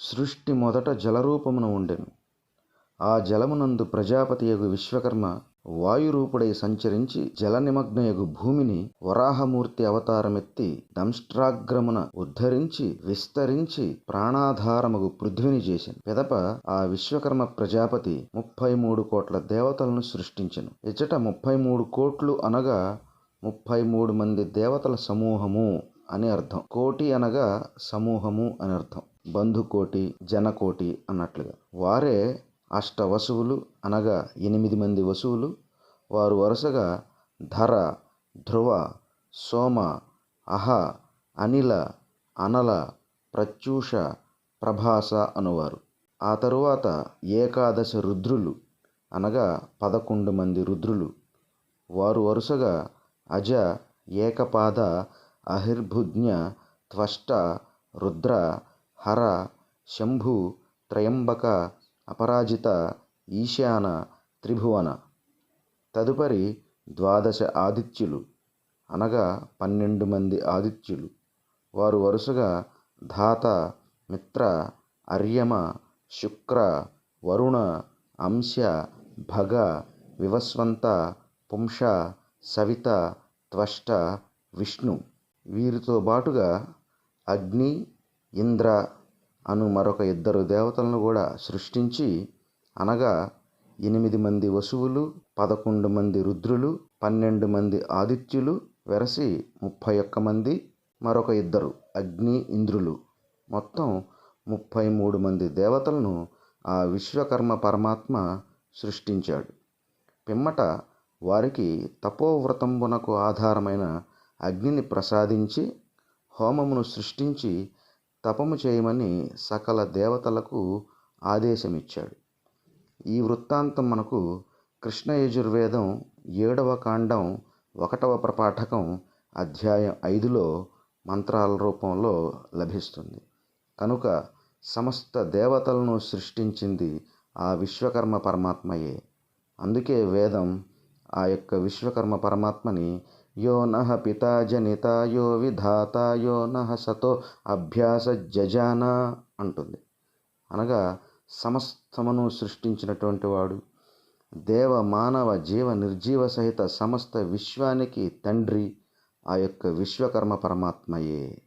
సృష్టి మొదట జలరూపమున ఉండెను. ఆ జలమునందు ప్రజాపతియగు విశ్వకర్మ వాయురూపుడై సంచరించి జలనిమగ్నయగు భూమిని వరాహమూర్తి అవతారమెత్తి దంష్ట్రాగ్రమున ఉద్ధరించి విస్తరించి ప్రాణాధారమగు పృథ్విని చేసెను. పిదప ఆ విశ్వకర్మ ప్రజాపతి ముప్పై మూడు కోట్ల దేవతలను సృష్టించెను. ఇచ్చట ముప్పై మూడు కోట్లు అనగా ముప్పై మూడు మంది దేవతల సమూహము. అని అర్థం. కోటి అనగా సమూహము అని అర్థం. బంధుకోటి జనకోటి అన్నట్లుగా. వారే అష్ట వసువులు అనగా ఎనిమిది మంది వసువులు. వారు వరుసగా ధర ధ్రువ సోమ అహ అనిల అనల ప్రత్యూష ప్రభాస అనువారు. ఆ తరువాత ఏకాదశ రుద్రులు అనగా పదకొండు మంది రుద్రులు. వారు వరుసగా అజ ఏకపాద అహిర్భుజ్ఞ త్వష్ట రుద్ర హర శంభు త్రయంబక అపరాజిత ఈశాన త్రిభువన. తదుపరి ద్వాదశ ఆదిత్యులు. అనగా పన్నెండు మంది ఆదిత్యులు. వారు వరుసగా ధాత మిత్ర అర్యమ శుక్ర వరుణ అంశ భగ వివస్వంత పుంష సవిత త్వష్ట విష్ణు. వీరితో బాటుగా అగ్ని ఇంద్ర అను మరొక ఇద్దరు దేవతలను కూడా సృష్టించి అనగా ఎనిమిది మంది వసువులు పదకొండు మంది రుద్రులు పన్నెండు మంది ఆదిత్యులు వెరసి ముప్పై ఒక్క మంది మరొక ఇద్దరు అగ్ని ఇంద్రులు. మొత్తం ముప్పై మూడు మంది దేవతలను ఆ విశ్వకర్మ పరమాత్మ సృష్టించాడు. పిమ్మట వారికి తపోవ్రతంబునకు ఆధారమైన అగ్నిని ప్రసాదించి హోమమును సృష్టించి తపము చేయమని సకల దేవతలకు ఆదేశమిచ్చాడు. ఈ వృత్తాంతం మనకు కృష్ణ యజుర్వేదం ఏడవ కాండం ఒకటవ ప్రపాఠకం అధ్యాయం ఐదులో మంత్రాల రూపంలో లభిస్తుంది. కనుక సమస్త దేవతలను సృష్టించింది ఆ విశ్వకర్మ పరమాత్మయే. అందుకే వేదం ఆ యొక్క విశ్వకర్మ పరమాత్మని యో నహ పితా జనిత యో విధాత యో నహ సతో అభ్యాస జజాన అంటుంది. అనగా సమస్తమును సృష్టించినటువంటి వాడు దేవ మానవ జీవ నిర్జీవ సహిత సమస్త విశ్వానికి తండ్రి ఆ యొక్క విశ్వకర్మ పరమాత్మయే.